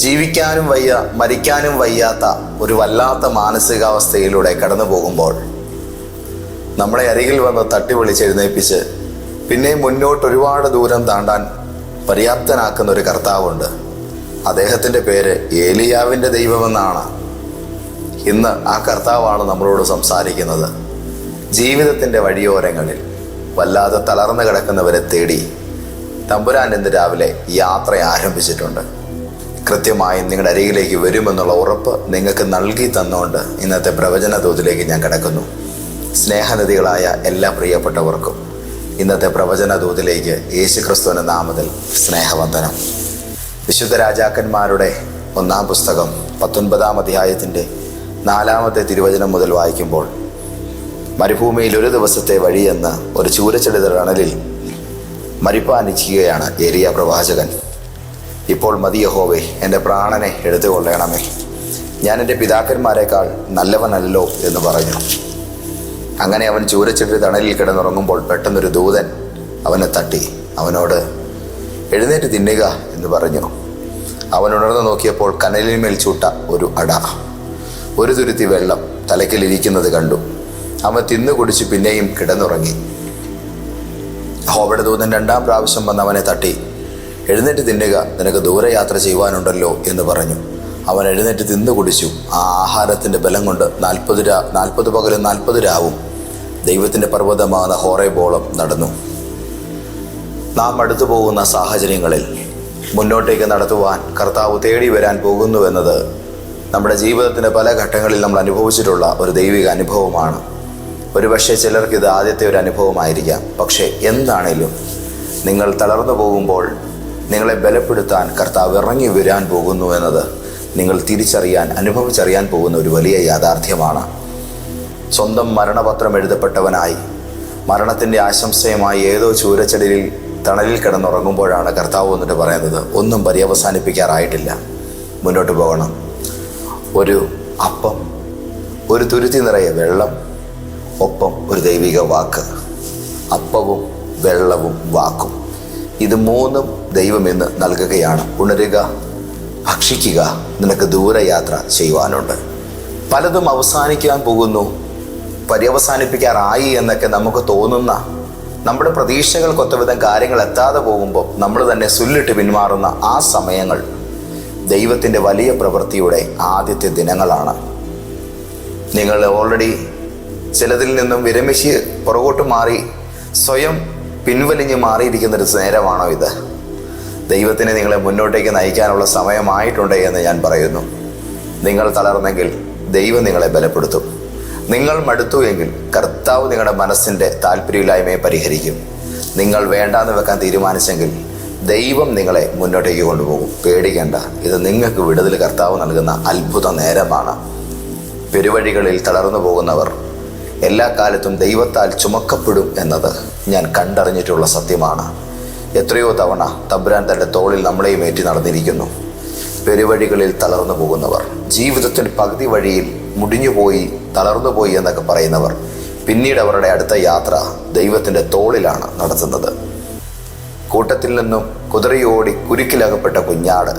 ജീവിക്കാനും വയ്യ മരിക്കാനും വയ്യാത്ത ഒരു വല്ലാത്ത മാനസികാവസ്ഥയിലൂടെ കടന്നു പോകുമ്പോൾ നമ്മളെ അരികിൽ വന്ന് തട്ടി വിളിച്ചെഴുന്നേൽപ്പിച്ച് പിന്നെ മുന്നോട്ട് ഒരുപാട് ദൂരം താണ്ടാൻ പര്യാപ്തനാക്കുന്ന ഒരു കർത്താവുണ്ട്. അദ്ദേഹത്തിന്റെ പേര് ഏലിയാവിന്റെ ദൈവമെന്നാണ്. ഇന്ന് ആ കർത്താവാണ് നമ്മളോട് സംസാരിക്കുന്നത്. ജീവിതത്തിന്റെ വഴിയോരങ്ങളിൽ വല്ലാതെ തളർന്നു കിടക്കുന്നവരെ തേടി തമ്പുരാൻ ഇന്ന് രാവിലെ യാത്ര ആരംഭിച്ചിട്ടുണ്ട്. കൃത്യമായി നിങ്ങളുടെ അരികിലേക്ക് വരുമെന്നുള്ള ഉറപ്പ് നിങ്ങൾക്ക് നൽകി തന്നുകൊണ്ട് ഇന്നത്തെ പ്രവചന തോതിലേക്ക് ഞാൻ കിടക്കുന്നു. സ്നേഹനദികളായ എല്ലാ പ്രിയപ്പെട്ടവർക്കും ഇന്നത്തെ പ്രവചന ദൂതിലേക്ക് യേശു ക്രിസ്തുവിന്റെ നാമത്തിൽ സ്നേഹവന്ദനം. വിശുദ്ധ രാജാക്കന്മാരുടെ ഒന്നാം പുസ്തകം പത്തൊൻപതാം അധ്യായത്തിന്റെ നാലാമത്തെ തിരുവചനം മുതൽ വായിക്കുമ്പോൾ മരുഭൂമിയിൽ ഒരു ദിവസത്തെ വഴിയെന്ന് ഒരു ചൂരച്ചെടുത്ത റണലിൽ മരിപ്പാനിക്കുകയാണ് ഏരിയ പ്രവാചകൻ. ഇപ്പോൾ മതിയഹോവേ എന്റെ പ്രാണനെ എടുത്തുകൊള്ളണമേ. ഞാൻ എന്റെ പിതാക്കന്മാരെക്കാൾ നല്ലവനല്ലോ എന്ന് പറഞ്ഞു. അങ്ങനെ അവൻ ചൂരച്ചെടി തണലിൽ കിടന്നുറങ്ങുമ്പോൾ പെട്ടെന്നൊരു ദൂതൻ അവനെ തട്ടി. അവനോട് എഴുന്നേറ്റ് തിന്നുക എന്ന് പറഞ്ഞു. അവൻ ഉണർന്നു നോക്കിയപ്പോൾ കനലിന്മേൽ ചൂട്ട ഒരു അട. ഒരു തുരുത്തി വെള്ളം തലക്കിലിരിക്കുന്നത് കണ്ടു. അവൻ തിന്നു കുടിച്ച് പിന്നെയും കിടന്നുറങ്ങി. ഹോബയുടെ ദൂതൻ രണ്ടാം പ്രാവശ്യം വന്ന് അവനെ തട്ടി. എഴുന്നേറ്റ് തിന്നുക നിനക്ക് ദൂരയാത്ര ചെയ്യുവാനുണ്ടല്ലോ എന്ന് പറഞ്ഞു. അവൻ എഴുന്നേറ്റ് തിന്നു കുടിച്ചു. ആ ആഹാരത്തിന്റെ ബലം കൊണ്ട് നാൽപ്പത് രാ നാൽപ്പത് പകലും നാൽപ്പത് രാവും ദൈവത്തിന്റെ പർവതമാകുന്ന ഹോറേബോളം നടന്നു. നാം അടുത്തു പോകുന്ന സാഹചര്യങ്ങളിൽ മുന്നോട്ടേക്ക് നടത്തുവാൻ കർത്താവ് തേടി വരാൻ പോകുന്നുവെന്നത് നമ്മുടെ ജീവിതത്തിന്റെ പല ഘട്ടങ്ങളിൽ നമ്മൾ അനുഭവിച്ചിട്ടുള്ള ഒരു ദൈവിക അനുഭവമാണ്. ഒരുപക്ഷെ ചിലർക്ക് ഇത് ആദ്യത്തെ ഒരു അനുഭവമായിരിക്കാം. പക്ഷേ എന്താണേലും നിങ്ങൾ തളർന്നു പോകുമ്പോൾ നിങ്ങളെ ബലപ്പെടുത്താൻ കർത്താവ് ഇറങ്ങി വരാൻ പോകുന്നു എന്നത് നിങ്ങൾ തിരിച്ചറിയാൻ അനുഭവിച്ചറിയാൻ പോകുന്ന ഒരു വലിയ യാഥാർത്ഥ്യമാണ്. സ്വന്തം മരണപത്രം എഴുതപ്പെട്ടവനായി മരണത്തിന്റെ ആശംസയുമായി ഏതോ ചൂരച്ചെടിയിൽ തണലിൽ കിടന്നുറങ്ങുമ്പോഴാണ് കർത്താവ് എന്നിട്ട് പറയുന്നത് ഒന്നും പര്യവസാനിപ്പിക്കാറായിട്ടില്ല. മുന്നോട്ട് പോകണം. ഒരു അപ്പം ഒരു തുരുത്തി നിറയെ വെള്ളം ഒപ്പം ഒരു ദൈവിക വാക്ക്. അപ്പവും വെള്ളവും വാക്കും. ഇത് മൂന്നും ദൈവം ഇന്ന് നൽകുകയാണ്. ഉണരുക ഭക്ഷിക്കുക നിനക്ക് ദൂരയാത്ര ചെയ്യുവാനുണ്ട്. പലതും അവസാനിക്കാൻ പോകുന്നു. പര്യവസാനിപ്പിക്കാറായി എന്നൊക്കെ നമുക്ക് തോന്നുന്ന നമ്മുടെ പ്രതീക്ഷകൾക്കൊത്തവിധം കാര്യങ്ങൾ എത്താതെ പോകുമ്പോൾ നമ്മൾ തന്നെ സുല്ലിട്ട് പിന്മാറുന്ന ആ സമയങ്ങൾ ദൈവത്തിന്റെ വലിയ പ്രവൃത്തിയുടെ ആദ്യത്തെ ദിനങ്ങളാണ്. നിങ്ങൾ ഓൾറെഡി ചിലതിൽ നിന്നും വിരമിച്ച് പുറകോട്ട് മാറി സ്വയം പിൻവലിഞ്ഞ് മാറിയിരിക്കുന്നൊരു നേരമാണോ ഇത്? ദൈവത്തിനെ നിങ്ങളെ മുന്നോട്ടേക്ക് നയിക്കാനുള്ള സമയമായിട്ടുണ്ട് എന്ന് ഞാൻ പറയുന്നു. നിങ്ങൾ തളർന്നെങ്കിൽ ദൈവം നിങ്ങളെ ബലപ്പെടുത്തും. നിങ്ങൾ മടുത്തു എങ്കിൽ കർത്താവ് നിങ്ങളുടെ മനസ്സിന്റെ താല്പര്യമില്ലായ്മയെ പരിഹരിക്കും. നിങ്ങൾ വേണ്ടാന്ന് വെക്കാൻ തീരുമാനിച്ചെങ്കിൽ ദൈവം നിങ്ങളെ മുന്നോട്ടേക്ക് കൊണ്ടുപോകും. പേടിക്കേണ്ട. ഇത് നിങ്ങൾക്ക് വിടുതൽ കർത്താവ് നൽകുന്ന അത്ഭുത നേരമാണ്. പെരുവഴികളിൽ തളർന്നു പോകുന്നവർ എല്ലാ കാലത്തും ദൈവത്താൽ ചുമക്കപ്പെടും എന്നത് ഞാൻ കണ്ടറിഞ്ഞിട്ടുള്ള സത്യമാണ്. എത്രയോ തവണ തബ്രാൻ തന്റെ തോളിൽ നമ്മളെയും ഏറ്റി നടന്നിരിക്കുന്നു. പെരുവഴികളിൽ തളർന്നു പോകുന്നവർ ജീവിതത്തിന്റെ പകുതി വഴിയിൽ മുടിഞ്ഞുപോയി തളർന്നുപോയി എന്നൊക്കെ പറയുന്നവർ പിന്നീട് അവരുടെ അടുത്ത യാത്ര ദൈവത്തിന്റെ തോളിലാണ് നടത്തുന്നത്. കൂട്ടത്തിൽ നിന്നും കുതിരയോടി കുരുക്കിലകപ്പെട്ട കുഞ്ഞാട്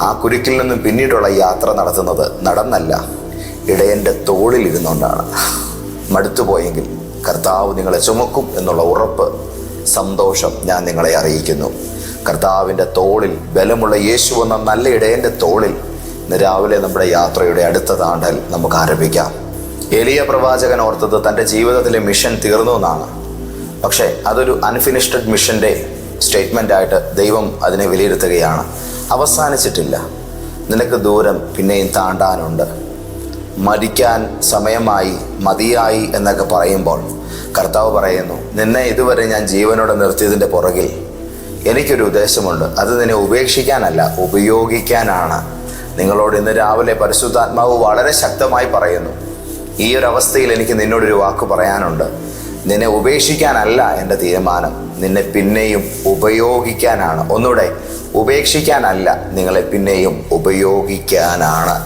ആ കുരുക്കിൽ നിന്നും പിന്നീടുള്ള യാത്ര നടത്തുന്നത് നടന്നല്ല ഇടയന്റെ തോളിൽ ഇരുന്നുകൊണ്ടാണ് മടുത്തുപോയെങ്കിൽ കർത്താവ് നിങ്ങളെ ചുമക്കും എന്നുള്ള ഉറപ്പ് സന്തോഷം ഞാൻ നിങ്ങളെ അറിയിക്കുന്നു. കർത്താവിന്റെ തോളിൽ ബലമുള്ള യേശു എന്ന നല്ല ഇടയന്റെ തോളിൽ ഇന്ന് രാവിലെ നമ്മുടെ യാത്രയുടെ അടുത്ത താണ്ടൽ നമുക്ക് ആരംഭിക്കാം. എലിയ പ്രവാചകൻ ഓർത്തത് തന്റെ ജീവിതത്തിലെ മിഷൻ തീർന്നു എന്നാണ്. പക്ഷേ അതൊരു അൺഫിനിഷ്ഡ് മിഷന്റെ സ്റ്റേറ്റ്മെന്റ് ആയിട്ട് ദൈവം അതിനെ വിലയിരുത്തുകയാണ്. അവസാനിച്ചിട്ടില്ല. നിനക്ക് ദൂരം പിന്നെയും താണ്ടാനുണ്ട്. മരിക്കാൻ സമയമായി മതിയായി എന്നൊക്കെ പറയുമ്പോൾ കർത്താവ് പറയുന്നു നിന്നെ ഇതുവരെ ഞാൻ ജീവനോടെ നിർത്തിയതിന്റെ പുറകിൽ എനിക്കൊരു ഉദ്ദേശമുണ്ട്. അത് നിന്നെ ഉപേക്ഷിക്കാനല്ല ഉപയോഗിക്കാനാണ്. നിങ്ങളോട് ഇന്ന് രാവിലെ പരിശുദ്ധാത്മാവ് വളരെ ശക്തമായി പറയുന്നു ഈ ഒരു അവസ്ഥയിൽ എനിക്ക് നിന്നോടൊരു വാക്ക് പറയാനുണ്ട്. നിന്നെ ഉപേക്ഷിക്കാനല്ല എന്റെ തീരുമാനം. നിന്നെ പിന്നെയും ഉപയോഗിക്കാനാണ്. ഒന്നുകൂടെ ഉപേക്ഷിക്കാനല്ല നിങ്ങളെ പിന്നെയും ഉപയോഗിക്കാനാണ്.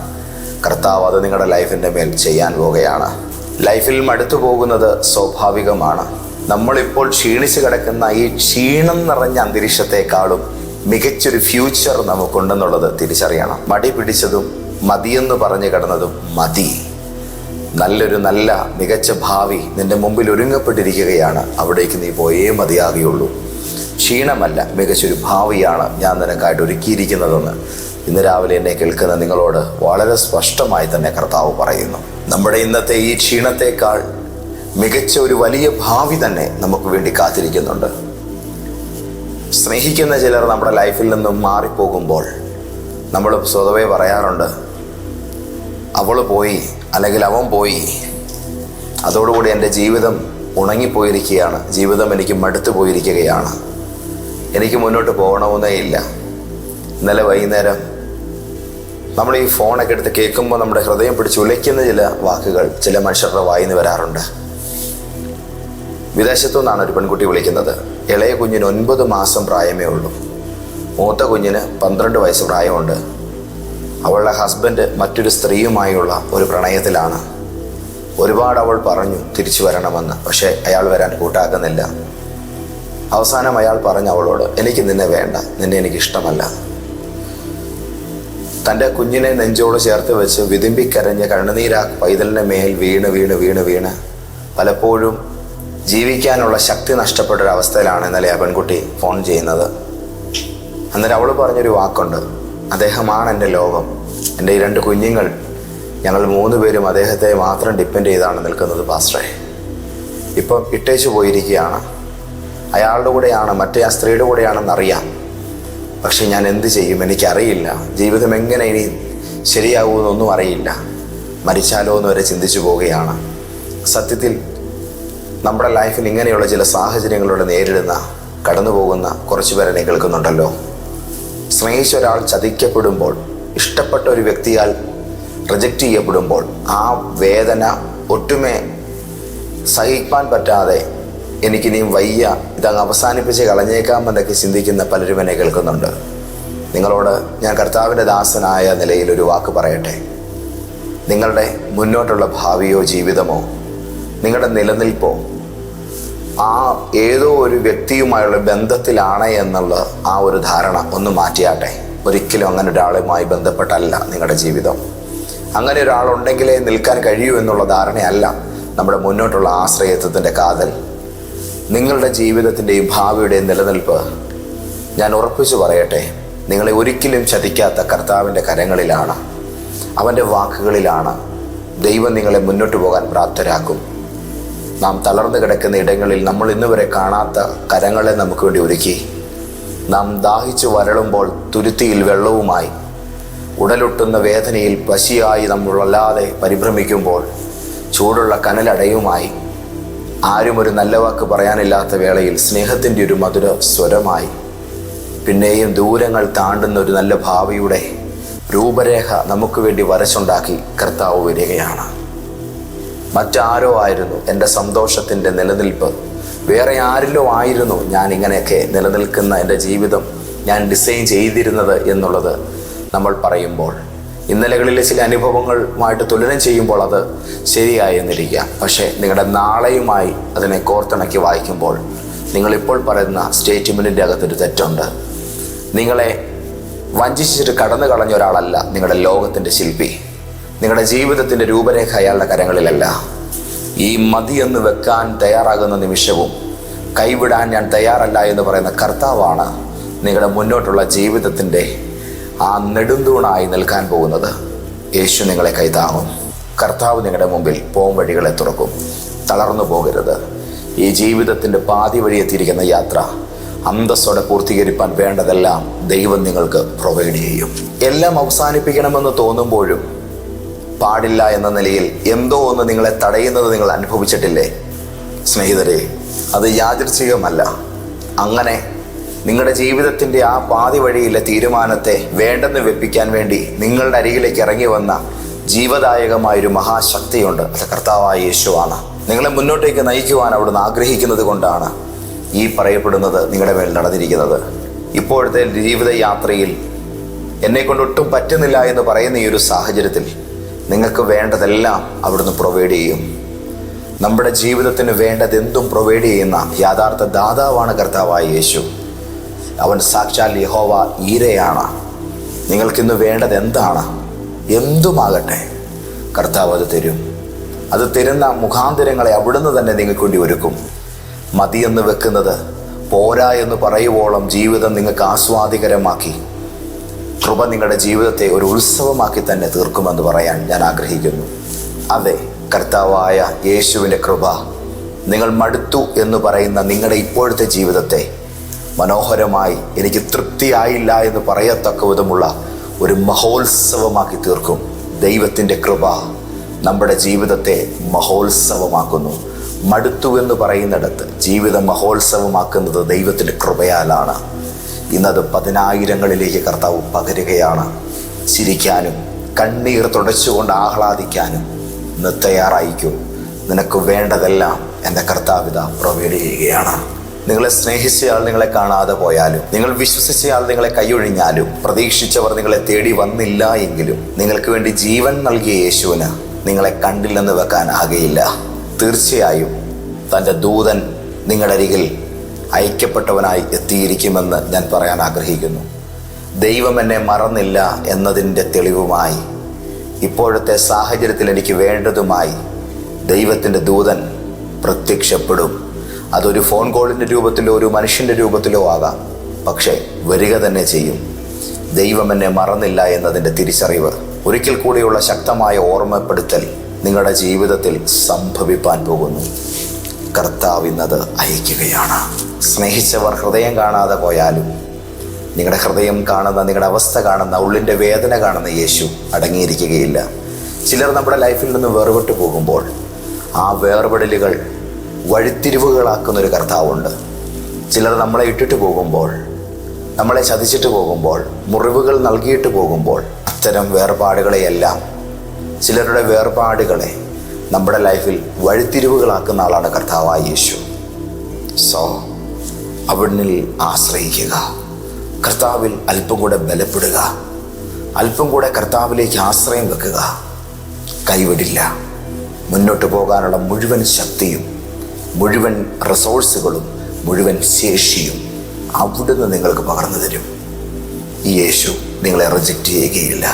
കർത്താവ് അത് നിങ്ങളുടെ ലൈഫിന്റെ മേൽ ചെയ്യാൻ പോവുകയാണ്. ലൈഫിൽ മടുത്തു പോകുന്നത് സ്വാഭാവികമാണ്. നമ്മളിപ്പോൾ ക്ഷീണിച്ച് കിടക്കുന്ന ഈ ക്ഷീണം നിറഞ്ഞ അന്തരീക്ഷത്തെക്കാളും മികച്ചൊരു ഫ്യൂച്ചർ നമുക്കുണ്ടെന്നുള്ളത് തിരിച്ചറിയണം. മടി പിടിച്ചതും മതിയെന്ന് പറഞ്ഞു കിടന്നതും മതി. നല്ലൊരു നല്ല മികച്ച ഭാവി നിന്റെ മുമ്പിൽ ഒരുങ്ങപ്പെട്ടിരിക്കുകയാണ്. അവിടേക്ക് നീ പോയേ മതിയാകുകയുള്ളൂ. ക്ഷീണമല്ല മികച്ചൊരു ഭാവിയാണ് ഞാൻ നിനക്കായിട്ട് ഒരുക്കിയിരിക്കുന്നതെന്ന്. ഇന്ന് രാവിലെ എന്നെ കേൾക്കുന്ന നിങ്ങളോട് വളരെ സ്പഷ്ടമായി തന്നെ കർത്താവ് പറയുന്നു. നമ്മുടെ ഇന്നത്തെ ഈ ക്ഷീണത്തെക്കാൾ മികച്ച ഒരു വലിയ ഭാവി തന്നെ നമുക്ക് വേണ്ടി കാത്തിരിക്കുന്നുണ്ട്. സ്നേഹിക്കുന്ന ചിലർ നമ്മുടെ ലൈഫിൽ നിന്നും മാറിപ്പോകുമ്പോൾ നമ്മൾ സ്വതവേ പറയാറുണ്ട് അവൾ പോയി അല്ലെങ്കിൽ അവൻ പോയി. അതോടുകൂടി എന്റെ ജീവിതം ഉണങ്ങിപ്പോയിരിക്കുകയാണ്. ജീവിതം എനിക്ക് മടുത്തു പോയിരിക്കുകയാണ്. എനിക്ക് മുന്നോട്ട് പോകണമെന്നേ ഇല്ല. ഇന്നലെ വൈകുന്നേരം നമ്മൾ ഈ ഫോണൊക്കെ എടുത്ത് കേൾക്കുമ്പോൾ നമ്മുടെ ഹൃദയം പിടിച്ച് ഉലയ്ക്കുന്ന ചില വാക്കുകൾ ചില മനുഷ്യരുടെ വായിന്ന് വരാറുണ്ട്. വിദേശത്തു നിന്നാണ് ഒരു പെൺകുട്ടി വിളിക്കുന്നത്. ഇളയ കുഞ്ഞിന് ഒൻപത് മാസം പ്രായമേ ഉള്ളൂ. മൂത്ത കുഞ്ഞിന് പന്ത്രണ്ട് വയസ്സ് പ്രായമുണ്ട്. അവളുടെ ഹസ്ബൻഡ് മറ്റൊരു സ്ത്രീയുമായുള്ള ഒരു പ്രണയത്തിലാണ്. ഒരുപാട് അവൾ പറഞ്ഞു തിരിച്ചു വരണമെന്ന് പക്ഷേ അയാൾ വരാൻ കൂട്ടാക്കുന്നില്ല. അവസാനം അയാൾ പറഞ്ഞു അവളോട് എനിക്ക് നിന്നെ വേണ്ട നിന്നെ എനിക്ക് ഇഷ്ടമല്ല തന്റെ കുഞ്ഞിനെ നെഞ്ചോട് ചേർത്ത് വെച്ച് വിതുമ്പിക്കരഞ്ഞ് കണ്ണുനീരാ പൈതലിന്റെ മേൽ വീണ് വീണ് വീണ് വീണ്. പലപ്പോഴും ജീവിക്കാനുള്ള ശക്തി നഷ്ടപ്പെട്ട ഒരു അവസ്ഥയിലാണ് ഇന്നലെ ആ പെൺകുട്ടി ഫോൺ ചെയ്യുന്നത്. അന്നേരം അവൾ പറഞ്ഞൊരു വാക്കുണ്ട്. അദ്ദേഹമാണ് എന്റെ ലോകം. എന്റെ ഈ രണ്ട് കുഞ്ഞുങ്ങൾ ഞങ്ങൾ മൂന്ന് പേരും അദ്ദേഹത്തെ മാത്രം ഡിപ്പെൻഡ് ചെയ്താണ് നിൽക്കുന്നത് പാസ്റ്ററെ. ഇപ്പം ഇട്ടേച്ചു പോയിരിക്കുകയാണ്. അയാളുടെ കൂടെയാണ് മറ്റേ ആ സ്ത്രീയുടെ കൂടെയാണെന്നറിയാം. പക്ഷെ ഞാൻ എന്ത് ചെയ്യും? എനിക്കറിയില്ല. ജീവിതം എങ്ങനെ ഇനി ശരിയാകുമെന്നൊന്നും അറിയില്ല. മരിച്ചാലോ എന്ന് വരെ ചിന്തിച്ചു പോവുകയാണ്. സത്യത്തിൽ നമ്മുടെ ലൈഫിൽ ഇങ്ങനെയുള്ള ചില സാഹചര്യങ്ങളോട് നേരിടുന്ന കടന്നു പോകുന്ന കുറച്ചു പേരെ കേൾക്കുന്നുണ്ടല്ലോ സ്നേഹിച്ച ഒരാൾ ചതിക്കപ്പെടുമ്പോൾ ഇഷ്ടപ്പെട്ട ഒരു വ്യക്തിയാൽ റിജക്റ്റ് ചെയ്യപ്പെടുമ്പോൾ ആ വേദന ഒട്ടുമേ സഹിക്കാൻ പറ്റാതെ എനിക്കിനിയും വയ്യ. ഇതങ്ങ് അവസാനിപ്പിച്ച് കളഞ്ഞേക്കാമെന്നൊക്കെ ചിന്തിക്കുന്ന പലരും എന്നെ കേൾക്കുന്നുണ്ട്. നിങ്ങളോട് ഞാൻ കർത്താവിന്റെ ദാസനായ നിലയിൽ ഒരു വാക്ക് പറയട്ടെ. നിങ്ങളുടെ മുന്നോട്ടുള്ള ഭാവിയോ ജീവിതമോ നിങ്ങളുടെ നിലനിൽപ്പോ ആ ഏതോ ഒരു വ്യക്തിയുമായുള്ള ബന്ധത്തിലാണ് എന്നുള്ള ആ ഒരു ധാരണ ഒന്ന് മാറ്റിയാട്ടെ. ഒരിക്കലും അങ്ങനെ ഒരാളുമായി ബന്ധപ്പെട്ടല്ല നിങ്ങളുടെ ജീവിതം. അങ്ങനെ ഒരാളുണ്ടെങ്കിലേ നിൽക്കാൻ കഴിയൂ എന്നുള്ള ധാരണയല്ല നമ്മുടെ മുന്നോട്ടുള്ള ആശ്രയത്വത്തിന്റെ കാതൽ. നിങ്ങളുടെ ജീവിതത്തിന്റെയും ഭാവിയുടെയും നിലനിൽപ്പ് ഞാൻ ഉറപ്പിച്ചു പറയട്ടെ. നിങ്ങളെ ഒരിക്കലും ചതിക്കാത്ത കർത്താവിന്റെ കരങ്ങളിലാണ്. അവന്റെ വാക്കുകളിലാണ് ദൈവം നിങ്ങളെ മുന്നോട്ട് പോകാൻ പ്രാപ്തരാക്കും. നാം തളർന്നു കിടക്കുന്ന ഇടങ്ങളിൽ നമ്മൾ ഇന്നുവരെ കാണാത്ത കരങ്ങളെ നമുക്ക് വേണ്ടി ഒരുക്കി. നാം ദാഹിച്ചു വരളുമ്പോൾ തുരുത്തിയിൽ വെള്ളവുമായി ഉടലൊട്ടുന്ന വേദനയിൽ പശിയായി നമ്മൾ നമ്മളല്ലാതെ പരിഭ്രമിക്കുമ്പോൾ ചൂടുള്ള കനലടയുമായി ആരും ഒരു നല്ല വാക്ക് പറയാനില്ലാത്ത വേളയിൽ സ്നേഹത്തിന്റെ ഒരു മധുര സ്വരമായി. പിന്നെയും ദൂരങ്ങൾ താണ്ടുന്ന ഒരു നല്ല ഭാവിയുടെ രൂപരേഖ നമുക്ക് വേണ്ടി വരച്ചുണ്ടാക്കി കർത്താവ് വരികയാണ്. മറ്റാരോ ആയിരുന്നു എന്റെ സന്തോഷത്തിന്റെ നിലനിൽപ്പ്. വേറെ ആരിലോ ആയിരുന്നു ഞാൻ ഇങ്ങനെയൊക്കെ നിലനിൽക്കുന്ന എന്റെ ജീവിതം ഞാൻ ഡിസൈൻ ചെയ്തിരുന്നത് എന്നുള്ളത് നമ്മൾ പറയുമ്പോൾ. ഇന്നലകളിലെ ചില അനുഭവങ്ങളുമായിട്ട് തുലനം ചെയ്യുമ്പോൾ അത് ശരിയായി പക്ഷേ നിങ്ങളുടെ നാളെയുമായി അതിനെ കോർത്തിണക്കി വായിക്കുമ്പോൾ നിങ്ങളിപ്പോൾ പറയുന്ന സ്റ്റേറ്റ്മെന്റിന്റെ അകത്തൊരു തെറ്റുണ്ട്. നിങ്ങളെ വഞ്ചിച്ചിട്ട് കടന്നു കളഞ്ഞ ഒരാളല്ല നിങ്ങളുടെ ലോകത്തിന്റെ ശില്പി. നിങ്ങളുടെ ജീവിതത്തിന്റെ രൂപരേഖ അയാളുടെ കരങ്ങളിലല്ല. ഈ മതി എന്ന് വെക്കാൻ തയ്യാറാകുന്ന നിമിഷവും കൈവിടാൻ ഞാൻ തയ്യാറല്ല എന്ന് പറയുന്ന കർത്താവാണ് നിങ്ങളുടെ മുന്നോട്ടുള്ള ജീവിതത്തിന്റെ ആ നെടുന്തൂണായി നിൽക്കാൻ പോകുന്നത് യേശു നിങ്ങളെ കൈതാങ്ങും. കർത്താവ് നിങ്ങളുടെ മുമ്പിൽ പോം വഴികളെ തുറക്കും. തളർന്നു പോകരുത്. ഈ ജീവിതത്തിന്റെ പാതി വഴി എത്തിയിരിക്കുന്ന യാത്ര അന്തസ്സോടെ പൂർത്തീകരിപ്പാൻ വേണ്ടതെല്ലാം ദൈവം നിങ്ങൾക്ക് പ്രൊവൈഡ് ചെയ്യും. എല്ലാം അവസാനിപ്പിക്കണമെന്ന് തോന്നുമ്പോഴും പാടില്ല എന്ന നിലയിൽ എന്തോ ഒന്ന് നിങ്ങളെ തടയുന്നത് നിങ്ങൾ അനുഭവിച്ചിട്ടില്ലേ? സ്നേഹിതരെ അത് യാദൃച്ഛികമല്ല അങ്ങനെ നിങ്ങളുടെ ജീവിതത്തിന്റെ ആ പാതി വഴിയിലെ തീരുമാനത്തെ വേണ്ടെന്ന് വെപ്പിക്കാൻ വേണ്ടി നിങ്ങളുടെ അരികിലേക്ക് ഇറങ്ങി വന്ന ജീവദായകമായൊരു മഹാശക്തിയുണ്ട്. അത് കർത്താവായ യേശുവാണ്. നിങ്ങളെ മുന്നോട്ടേക്ക് നയിക്കുവാൻ അവിടുന്ന് ആഗ്രഹിക്കുന്നത് കൊണ്ടാണ് ഈ പറയപ്പെടുന്നത് നിങ്ങളുടെ മേൽ നടന്നിരിക്കുന്നത്. ഇപ്പോഴത്തെ ജീവിതയാത്രയിൽ എന്നെ കൊണ്ട് ഒട്ടും പറ്റുന്നില്ല എന്ന് പറയുന്ന ഈ ഒരു സാഹചര്യത്തിൽ നിങ്ങൾക്ക് വേണ്ടതെല്ലാം അവിടുന്ന് പ്രൊവൈഡ് ചെയ്യും. നമ്മുടെ ജീവിതത്തിന് വേണ്ടതെന്തും പ്രൊവൈഡ് ചെയ്യുന്ന യഥാർത്ഥ ദാതാവാണ് കർത്താവായ യേശു. അവൻ സാക്ഷാൽ യഹോവ ഈരയാണ്. നിങ്ങൾക്കിന്ന് വേണ്ടത് എന്താണ്? എന്തുമാകട്ടെ? കർത്താവ് അത് തരും. അത് തരുന്ന മുഖാന്തരങ്ങളെ അവിടുന്ന് തന്നെ നിങ്ങൾക്ക് വേണ്ടി ഒരുക്കും. മതിയെന്ന് വെക്കുന്നത് പോരാ എന്ന് പറയുവോളം ജീവിതം നിങ്ങൾക്ക് ആസ്വാദികരമാക്കി. കൃപ നിങ്ങളുടെ ജീവിതത്തെ ഒരു ഉത്സവമാക്കി തന്നെ തീർക്കുമെന്ന് പറയാൻ ഞാൻ ആഗ്രഹിക്കുന്നു. അതെ കർത്താവായ യേശുവിന്റെ കൃപ നിങ്ങൾ മടുത്തു എന്ന് പറയുന്ന നിങ്ങളുടെ ഇപ്പോഴത്തെ ജീവിതത്തെ മനോഹരമായി എനിക്ക് തൃപ്തിയായില്ല എന്ന് പറയത്തക്ക വിധമുള്ള ഒരു മഹോത്സവമാക്കി തീർക്കും. ദൈവത്തിന്റെ കൃപ നമ്മുടെ ജീവിതത്തെ മഹോത്സവമാക്കുന്നു. മടുത്തു എന്ന് പറയുന്നിടത്ത് ജീവിതം മഹോത്സവമാക്കുന്നത് ദൈവത്തിന്റെ കൃപയാലാണ്. ഇന്നത് പതിനായിരങ്ങളിലേക്ക് കർത്താവ് പകരുകയാണ്. ചിരിക്കാനും കണ്ണീർ തുടച്ചുകൊണ്ട് ആഹ്ലാദിക്കാനും ഇന്ന് തയ്യാറായിക്കൂ നിനക്ക് വേണ്ടതെല്ലാം എന്റെ കർത്താവിത പ്രൊവൈഡ് ചെയ്യുകയാണ് നിങ്ങളെ സ്നേഹിച്ചയാൾ നിങ്ങളെ കാണാതെ പോയാലും നിങ്ങൾ വിശ്വസിച്ചയാൾ നിങ്ങളെ കൈയൊഴിഞ്ഞാലും പ്രതീക്ഷിച്ചവർ നിങ്ങളെ തേടി വന്നില്ല എങ്കിലും നിങ്ങൾക്ക് വേണ്ടി ജീവൻ നൽകിയ യേശുവിന് നിങ്ങളെ കണ്ടില്ലെന്ന് വെക്കാൻ ആകെയില്ല. തീർച്ചയായും തന്റെ ദൂതൻ നിങ്ങളുടെ അരികിൽ ഐക്യപ്പെട്ടവനായി എത്തിയിരിക്കുമെന്ന് ഞാൻ പറയാൻ ആഗ്രഹിക്കുന്നു. ദൈവം എന്നെ മറന്നില്ല എന്നതിന്റെ തെളിവുമായി ഇപ്പോഴത്തെ സാഹചര്യത്തിൽ എനിക്ക് വേണ്ടതുമായി ദൈവത്തിന്റെ ദൂതൻ പ്രത്യക്ഷപ്പെടും. അതൊരു ഫോൺ കോളിന്റെ രൂപത്തിലോ ഒരു മനുഷ്യന്റെ രൂപത്തിലോ ആകാം. പക്ഷേ വരിക തന്നെ ചെയ്യും. ദൈവം എന്നെ മറന്നില്ല എന്നതിന്റെ തിരിച്ചറിവ് ഒരിക്കൽ കൂടിയുള്ള ശക്തമായ ഓർമ്മപ്പെടുത്തൽ നിങ്ങളുടെ ജീവിതത്തിൽ സംഭവിപ്പാൻ പോകുന്നു. കർത്താവ് ഇന്നത് അയക്കുകയാണ്. സ്നേഹിച്ചവർ ഹൃദയം കാണാതെ പോയാലും നിങ്ങളുടെ ഹൃദയം കാണുന്ന നിങ്ങളുടെ അവസ്ഥ കാണുന്ന ഉള്ളിന്റെ വേദന കാണുന്ന യേശു അടങ്ങിയിരിക്കുകയില്ല. ചിലർ നമ്മുടെ ലൈഫിൽ നിന്ന് വേർപെട്ടു പോകുമ്പോൾ ആ വേർപെടലുകൾ വഴിത്തിരിവുകളാക്കുന്ന ഒരു കർത്താവുണ്ട്. ചിലർ നമ്മളെ ഇട്ടിട്ട് പോകുമ്പോൾ നമ്മളെ ചതിച്ചിട്ട് പോകുമ്പോൾ മുറിവുകൾ നൽകിയിട്ട് പോകുമ്പോൾ അത്തരം വേർപാടുകളെയെല്ലാം ചിലരുടെ വേർപാടുകളെ നമ്മുടെ ലൈഫിൽ വഴിത്തിരിവുകളാക്കുന്ന ആളാണ് കർത്താവായ യേശു. സോ അവിടിൽ ആശ്രയിക്കുക. കർത്താവിൽ അല്പം കൂടെ ബലപ്പെടുക. അല്പം കൂടെ കർത്താവിലേക്ക് ആശ്രയം വെക്കുക. കൈവിടില്ല. മുന്നോട്ട് പോകാനുള്ള മുഴുവൻ ശക്തിയും മുഴുവൻ റിസോഴ്സുകളും മുഴുവൻ ശേഷിയും അവിടുന്ന് നിങ്ങൾക്ക് പകർന്നു തരും. ഈ യേശു നിങ്ങളെ റിജക്റ്റ് ചെയ്യുകയില്ല.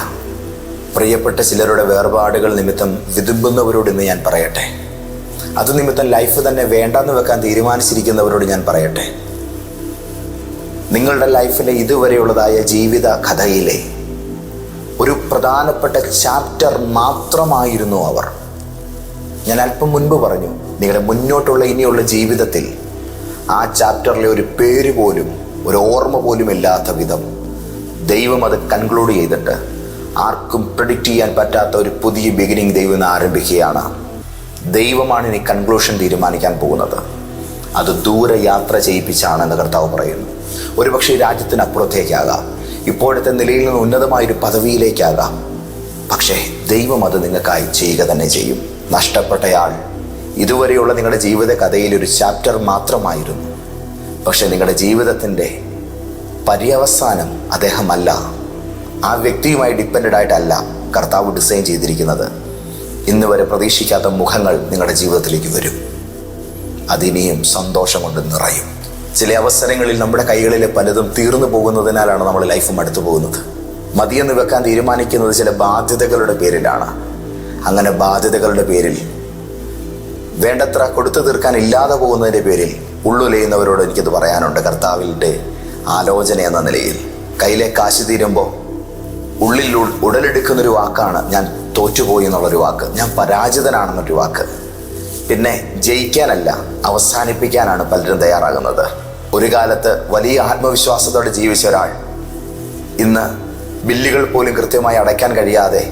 പ്രിയപ്പെട്ട ചിലരുടെ വേർപാടുകൾ നിമിത്തം വിതുമ്പുന്നവരോട് ഇന്ന് ഞാൻ പറയട്ടെ. അത് നിമിത്തം ലൈഫ് തന്നെ വേണ്ടെന്ന് വെക്കാൻ തീരുമാനിച്ചിരിക്കുന്നവരോട് ഞാൻ പറയട്ടെ. നിങ്ങളുടെ ലൈഫിലെ ഇതുവരെയുള്ളതായ ജീവിത കഥയിലെ ഒരു പ്രധാനപ്പെട്ട ചാപ്റ്റർ മാത്രമായിരുന്നു അവർ. ഞാൻ അല്പം മുൻപ് പറഞ്ഞു നിങ്ങളുടെ മുന്നോട്ടുള്ള ഇനിയുള്ള ജീവിതത്തിൽ ആ ചാപ്റ്ററിലെ ഒരു പേര് പോലും ഒരു ഓർമ്മ പോലും ഇല്ലാത്ത വിധം ദൈവം അത് കൺക്ലൂഡ് ചെയ്തിട്ട് ആർക്കും പ്രഡിക്റ്റ് ചെയ്യാൻ പറ്റാത്ത ഒരു പുതിയ ബിഗിനിങ് ദൈവം ഇന്ന് ആരംഭിക്കുകയാണ്. ദൈവമാണ് ഇനി കൺക്ലൂഷൻ തീരുമാനിക്കാൻ പോകുന്നത്. അത് ദൂരെ യാത്ര ചെയ്യിപ്പിച്ചാണെന്ന് കർത്താവ് പറയുന്നു. ഒരുപക്ഷെ രാജ്യത്തിനപ്പുറത്തേക്കാകാം. ഇപ്പോഴത്തെ നിലയിൽ നിന്ന് ഉന്നതമായൊരു പദവിയിലേക്കാകാം. പക്ഷേ ദൈവം അത് നിങ്ങൾക്കായി ചെയ്യുക തന്നെ ചെയ്യും. നഷ്ടപ്പെട്ടയാൾ ഇതുവരെയുള്ള നിങ്ങളുടെ ജീവിത കഥയിൽ ഒരു ചാപ്റ്റർ മാത്രമായിരുന്നു. പക്ഷെ നിങ്ങളുടെ ജീവിതത്തിന്റെ പര്യവസാനം അദ്ദേഹമല്ല. ആ വ്യക്തിയുമായി ഡിപ്പെൻഡ് ആയിട്ടല്ല കർത്താവ് ഡിസൈൻ ചെയ്തിരിക്കുന്നത്. ഇന്ന് വരെ പ്രതീക്ഷിക്കാത്ത മുഖങ്ങൾ നിങ്ങളുടെ ജീവിതത്തിലേക്ക് വരും. അതിനെയും സന്തോഷം കൊണ്ട് നിറയും. ചില അവസരങ്ങളിൽ നമ്മുടെ കൈകളിലെ പലതും തീർന്നു പോകുന്നതിനാലാണ് നമ്മൾ ലൈഫ് മടുത്തു പോകുന്നത്. മതിയെന്ന് വെക്കാൻ തീരുമാനിക്കുന്നത് ചില ബാധ്യതകളുടെ പേരിലാണ്. അങ്ങനെ ബാധ്യതകളുടെ പേരിൽ വേണ്ടത്ര കൊടുത്തു തീർക്കാൻ ഇല്ലാതെ പോകുന്നതിന്റെ പേരിൽ ഉള്ളുലയുന്നവരോട് എനിക്കത് പറയാനുണ്ട്. കർത്താവിന്റെ ആലോചന എന്ന നിലയിൽ കയ്യിലെ കാശ് തീരുമ്പോൾ ഉള്ളിൽ ഉടലെടുക്കുന്നൊരു വാക്കാണ് ഞാൻ തോറ്റുപോയി എന്നുള്ളൊരു വാക്ക്. ഞാൻ പരാജിതനാണെന്നൊരു വാക്ക്. പിന്നെ ജയിക്കാനല്ല അവസാനിപ്പിക്കാനാണ് പലരും തയ്യാറാകുന്നത്. ഒരു കാലത്ത് വലിയ ആത്മവിശ്വാസത്തോടെ ജീവിച്ച ഒരാൾ ഇന്ന് ബില്ലുകൾ പോലും കൃത്യമായി അടയ്ക്കാൻ കഴിയാതെ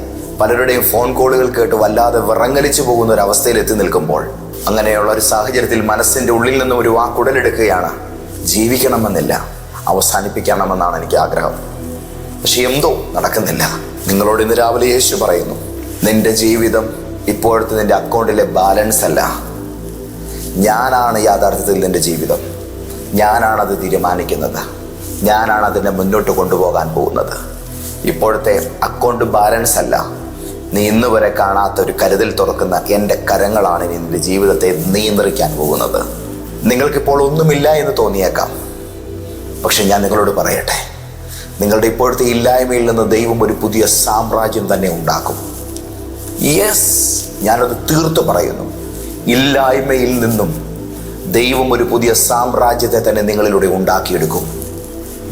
പലരുടെയും ഫോൺ കോളുകൾ കേട്ട് വല്ലാതെ വിറങ്ങലിച്ചു പോകുന്ന ഒരു അവസ്ഥയിൽ എത്തി നിൽക്കുമ്പോൾ അങ്ങനെയുള്ള ഒരു സാഹചര്യത്തിൽ മനസ്സിന്റെ ഉള്ളിൽ നിന്ന് ഒരു വാക്കുടലെടുക്കുകയാണ് ജീവിക്കണമെന്നില്ല. അവസാനിപ്പിക്കണമെന്നാണ് എനിക്ക് ആഗ്രഹം. പക്ഷെ എന്തോ നടക്കുന്നില്ല. നിങ്ങളോട് ഇന്ന് രാവിലെ യേശു പറയുന്നു നിന്റെ ജീവിതം ഇപ്പോഴത്തെ നിന്റെ അക്കൗണ്ടിലെ ബാലൻസ് അല്ല. ഞാനാണ് യാഥാർത്ഥ്യത്തിൽ നിന്റെ ജീവിതം. ഞാനാണത് തീരുമാനിക്കുന്നത്. ഞാനാണ് അതിനെ മുന്നോട്ട് കൊണ്ടുപോകാൻ പോകുന്നത്. ഇപ്പോഴത്തെ അക്കൗണ്ട് ബാലൻസ് അല്ല. നീ ഇന്ന് വരെ കാണാത്ത ഒരു കരുതൽ തുറക്കുന്ന എന്റെ കരങ്ങളാണ് ഇനി നിന്റെ ജീവിതത്തെ നിയന്ത്രിക്കാൻ പോകുന്നത്. നിങ്ങൾക്കിപ്പോൾ ഒന്നുമില്ല എന്ന് തോന്നിയേക്കാം. പക്ഷെ ഞാൻ നിങ്ങളോട് പറയട്ടെ. നിങ്ങളുടെ ഇപ്പോഴത്തെ ഇല്ലായ്മയിൽ നിന്ന് ദൈവം ഒരു പുതിയ സാമ്രാജ്യം തന്നെ ഉണ്ടാക്കും. യെസ് ഞാനത് തീർത്തു പറയുന്നു. ഇല്ലായ്മയിൽ നിന്നും ദൈവം ഒരു പുതിയ സാമ്രാജ്യത്തെ തന്നെ നിങ്ങളിലൂടെ ഉണ്ടാക്കിയെടുക്കും.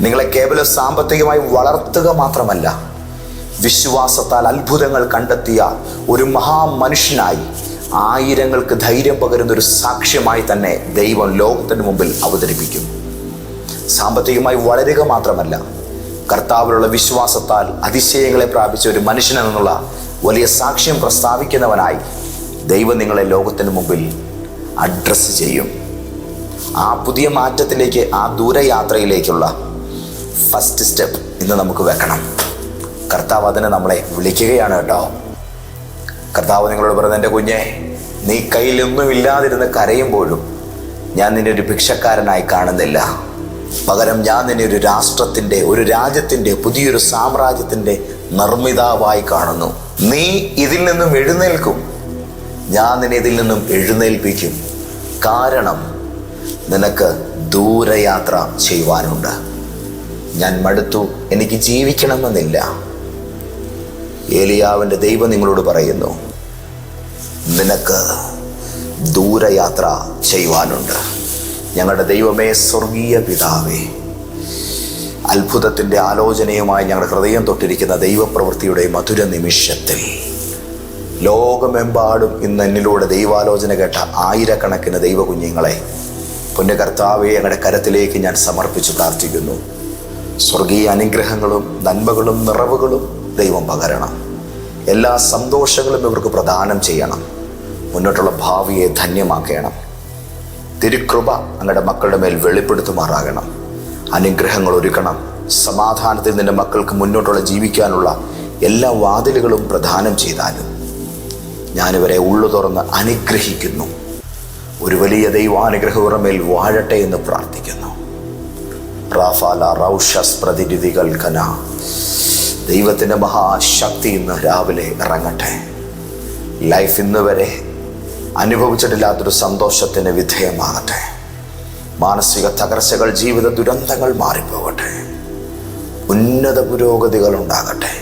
നിങ്ങളെ കേവലം സാമ്പത്തികമായി വളർത്തുക മാത്രമല്ല വിശ്വാസത്താൽ അത്ഭുതങ്ങൾ കണ്ടെത്തിയ ഒരു മഹാമനുഷ്യനായി ആയിരങ്ങൾക്ക് ധൈര്യം പകരുന്ന ഒരു സാക്ഷ്യമായി തന്നെ ദൈവം ലോകത്തിന് മുമ്പിൽ അവതരിപ്പിക്കും. സാമ്പത്തികമായി വളരുക മാത്രമല്ല കർത്താവിലുള്ള വിശ്വാസത്താൽ അതിശയങ്ങളെ പ്രാപിച്ച ഒരു മനുഷ്യൻ എന്നുള്ള വലിയ സാക്ഷ്യം പ്രസ്താവിക്കുന്നവനായി ദൈവം നിങ്ങളെ ലോകത്തിന് മുമ്പിൽ അഡ്രസ്സ് ചെയ്യും. ആ പുതിയ മാറ്റത്തിലേക്ക് ആ ദൂരയാത്രയിലേക്കുള്ള ഫസ്റ്റ് സ്റ്റെപ്പ് ഇന്ന് നമുക്ക് വെക്കണം. കർത്താവ് അതിനെ നമ്മളെ വിളിക്കുകയാണ് കേട്ടോ. കർത്താവ് നിങ്ങളോട് പറയുന്നത് എന്റെ കുഞ്ഞെ നീ കയ്യിലൊന്നും ഇല്ലാതിരുന്ന് കരയുമ്പോഴും ഞാൻ നിന്നെ ഒരു ഭിക്ഷക്കാരനായി കാണുന്നില്ല. പകരം ഞാൻ നിന്നെ ഒരു രാഷ്ട്രത്തിന്റെ ഒരു രാജ്യത്തിന്റെ പുതിയൊരു സാമ്രാജ്യത്തിന്റെ നിർമ്മിതാവായി കാണുന്നു. നീ ഇതിൽ നിന്നും എഴുന്നേൽക്കും. ഞാൻ നിന്നെ ഇതിൽ നിന്നും എഴുന്നേൽപ്പിക്കും. കാരണം നിനക്ക് ദൂരയാത്ര ചെയ്യുവാനുണ്ട്. ഞാൻ മടുത്തു എനിക്ക് ജീവിക്കണമെന്നില്ല. ഏലിയാവിന്റെ ദൈവം നിങ്ങളോട് പറയുന്നു നിനക്ക് ദൂരയാത്ര ചെയ്യുവാനുണ്ട്. ഞങ്ങളുടെ ദൈവമേ സ്വർഗീയ പിതാവേ അത്ഭുതത്തിന്റെ ആലോചനയുമായി ഞങ്ങളുടെ ഹൃദയം തൊട്ടിരിക്കുന്ന ദൈവപ്രവൃത്തിയുടെ മധുര നിമിഷത്തിൽ. ലോകമെമ്പാടും ഇന്ന് എന്നിലൂടെ ദൈവാലോചന കേട്ട ആയിരക്കണക്കിന് ദൈവകുഞ്ഞുങ്ങളെ പുണ്യകർത്താവെ ഞങ്ങളുടെ കരത്തിലേക്ക് ഞാൻ സമർപ്പിച്ച് പ്രാർത്ഥിക്കുന്നു. സ്വർഗീയ അനുഗ്രഹങ്ങളും നന്മകളും നിറവുകളും ദൈവം പകരണം. എല്ലാ സന്തോഷങ്ങളും ഇവർക്ക് പ്രദാനം ചെയ്യണം. മുന്നോട്ടുള്ള ഭാവിയെ ധന്യമാക്കണം. തിരുകൃപ അങ്ങയുടെ മക്കളുടെ മേൽ വെളിപ്പെടുത്തുമാറാകണം. അനുഗ്രഹങ്ങൾ ഒരുക്കണം. സമാധാനത്തിൽ നിന്റെ മക്കൾക്ക് മുന്നോട്ടുള്ള ജീവിക്കാനുള്ള എല്ലാ വാതിലുകളും പ്രദാനം ചെയ്താലും ഞാനിവരെ ഉള്ളു തുറന്ന് അനുഗ്രഹിക്കുന്നു. ഒരു വലിയ ദൈവാനുഗ്രഹ മേൽ വാഴട്ടെ എന്ന് പ്രാർത്ഥിക്കുന്നു. റാഫാല റൗഷസ് പ്രതിനിധികൾ കന ദൈവത്തിന്റെ മഹാശക്തി ഇന്ന് രാവിലെ ഇറങ്ങട്ടെ. ലൈഫ് ഇന്ന് വരെ അനുഭവിച്ചിട്ടില്ലാത്തൊരു സന്തോഷത്തിന് വിധേയമാകട്ടെ. മാനസിക തകർച്ചകൾ ജീവിത ദുരന്തങ്ങൾ മാറിപ്പോകട്ടെ. ഉന്നത പുരോഗതികൾ ഉണ്ടാകട്ടെ.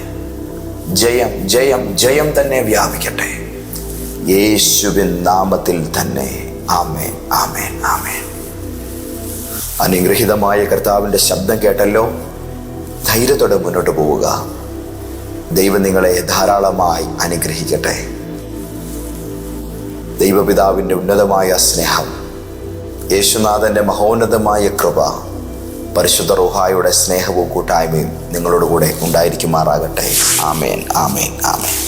ജയം ജയം ജയം തന്നെ വ്യാപിക്കട്ടെ. യേശുവിൻ നാമത്തിൽ തന്നെ ആമേ ആമേ ആമേ അനുഗ്രഹിതമായ കർത്താവിന്റെ ശബ്ദം കേട്ടല്ലോ. ധൈര്യത്തോടെ മുന്നോട്ട് പോവുക. ദൈവം നിങ്ങളെ ധാരാളമായി അനുഗ്രഹിക്കട്ടെ. ദൈവപിതാവിന്റെ ഉന്നതമായ സ്നേഹം യേശുനാഥന്റെ മഹോന്നതമായ കൃപ പരിശുദ്ധ റുഹായുടെ സ്നേഹവും കൂട്ടായ്മയും നിങ്ങളോടുകൂടെ ഉണ്ടായിരിക്കുമാറാകട്ടെ. ആമേൻ ആമേൻ ആമേൻ.